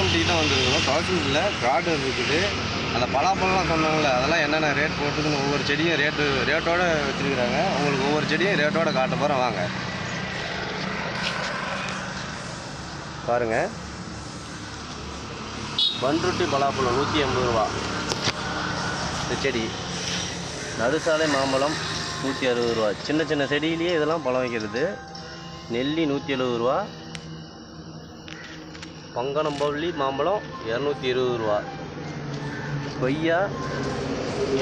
துளசம்பட்டி தான் வந்துருக்கோம் துளசம்பட்டியில் கார்டன் இருக்குது. அந்த பலாப்பழம்லாம் சொன்னாங்கல்ல அதெல்லாம் என்னென்ன ரேட் போட்டுருக்குன்னு ஒவ்வொரு செடியும் ரேட்டு ரேட்டோடு வச்சுருக்குறாங்க. உங்களுக்கு ஒவ்வொரு செடியும் ரேட்டோடு காட்ட போகிறோம் வாங்க. பாருங்கள் பன்ருட்டி பலாப்பழம் நூற்றி எண்பது ரூபா. இந்த செடி. நடுசாலை மாம்பழம் நூற்றி அறுபது ரூபா. சின்ன சின்ன செடியிலேயே இதெல்லாம் பழம் வைக்கிறது. நெல்லி நூற்றி எழுபது ரூபா. பங்கனம்பள்ளி மாம்பழம் இரநூத்தி இருபது ரூபா. கொய்யா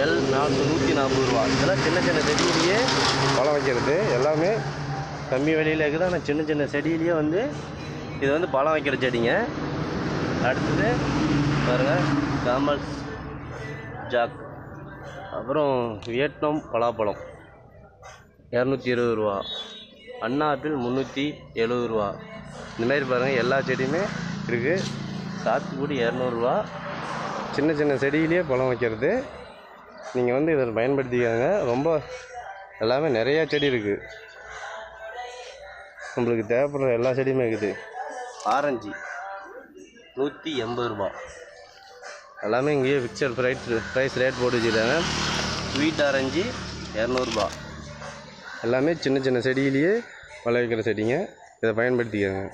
எல் நாலு நூற்றி நாற்பது ரூபா. இதெல்லாம் சின்ன சின்ன செடியிலேயே பழம் வைக்கிறது. எல்லாமே கம்மி விலையில் இருக்குது. ஆனால் சின்ன சின்ன செடியிலேயே வந்து இது வந்து பழம் வைக்கிற செடிங்க. அடுத்தது பாருங்கள் காமல்ஸ் ஜாக். அப்புறம் வியட்நாம் பலாப்பழம் இரநூத்தி இருபது ரூபா. அண்ணா ஆப்பிள் முந்நூற்றி எழுபது ரூபா. இந்தமாரி பாருங்கள் எல்லா செடியுமே இருக்குது சாத்துக்குடி இரநூறுவா. சின்ன சின்ன செடியிலேயே பழம் வைக்கிறது. நீங்கள் வந்து இதை பயன்படுத்திக்கோங்க ரொம்ப எல்லாமே நிறையா செடி இருக்குது உங்களுக்கு தேவைப்படுற எல்லா செடியுமே இருக்குது. ஆரஞ்சு நூற்றி எண்பது ரூபா. எல்லாமே இங்கேயே ஃபிக்சட் ப்ரைஸ் ப்ரைஸ் ரேட் போட்டு வச்சுருக்காங்க. ஸ்வீட் ஆரஞ்சு இரநூறுபா. எல்லாமே சின்ன சின்ன செடியிலேயே விளைவிக்கிற செடிங்க. இதை பயன்படுத்திக்கோங்க